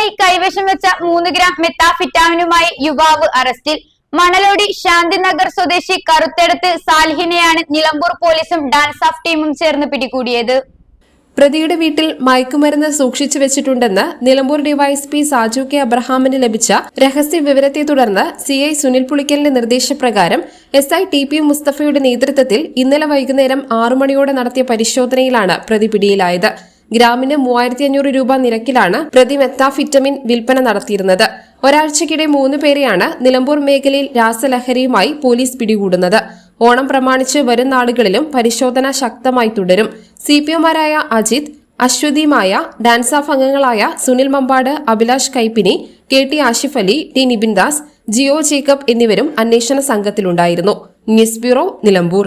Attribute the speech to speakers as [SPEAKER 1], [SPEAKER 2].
[SPEAKER 1] വിൽപ്പനയ്ക്കായി കൈവശം വെച്ച മൂന്ന് ഗ്രാം മെത്താഫിറ്റാമിനുമായി യുവാവ് അറസ്റ്റിൽ. മണലോടി ശാന്തിനഗർ സ്വദേശി കറുത്തെടുത്ത് സാൽഹിനെയാണ് നിലമ്പൂർ പോലീസും ഡാൻസ് ഓഫ് ടീമും ചേർന്ന് പിടികൂടിയത്.
[SPEAKER 2] പ്രതിയുടെ വീട്ടിൽ മയക്കുമരുന്ന് സൂക്ഷിച്ചു വെച്ചിട്ടുണ്ടെന്ന് നിലമ്പൂർ ഡിവൈഎസ്പി സാജു കെ അബ്രഹാമിന് ലഭിച്ച രഹസ്യ വിവരത്തെ തുടർന്ന് സിഐ സുനിൽ പുളിക്കലിന്റെ നിർദ്ദേശപ്രകാരം എസ് ഐ ടി പി മുസ്തഫയുടെ നേതൃത്വത്തിൽ ഇന്നലെ വൈകുന്നേരം ആറു മണിയോടെ നടത്തിയ പരിശോധനയിലാണ് പ്രതി പിടിയിലായത്. ഗ്രാമിന് മൂവായിരത്തി അഞ്ഞൂറ് രൂപ നിരക്കിലാണ് പ്രതി മെത്താഫിറ്റമിൻ വിൽപ്പന നടത്തിയിരുന്നത്. ഒരാഴ്ചക്കിടെ മൂന്ന് പേരെയാണ് നിലമ്പൂർ മേഖലയിൽ രാസലഹരിയുമായി പോലീസ് പിടികൂടുന്നത്. ഓണം പ്രമാണിച്ച് വരും നാളുകളിലും പരിശോധന ശക്തമായി തുടരും. സി പി ഒമാരായ അജിത് അശ്വതിമായ മായ ഡാൻസ് അംഗങ്ങളായ Sunil Mambad Abhilash Kaippini K T Ashif Ali T Nibindas Geo Jacob എന്നിവരും അന്വേഷണ സംഘത്തിലുണ്ടായിരുന്നു. News bureau Nilambur.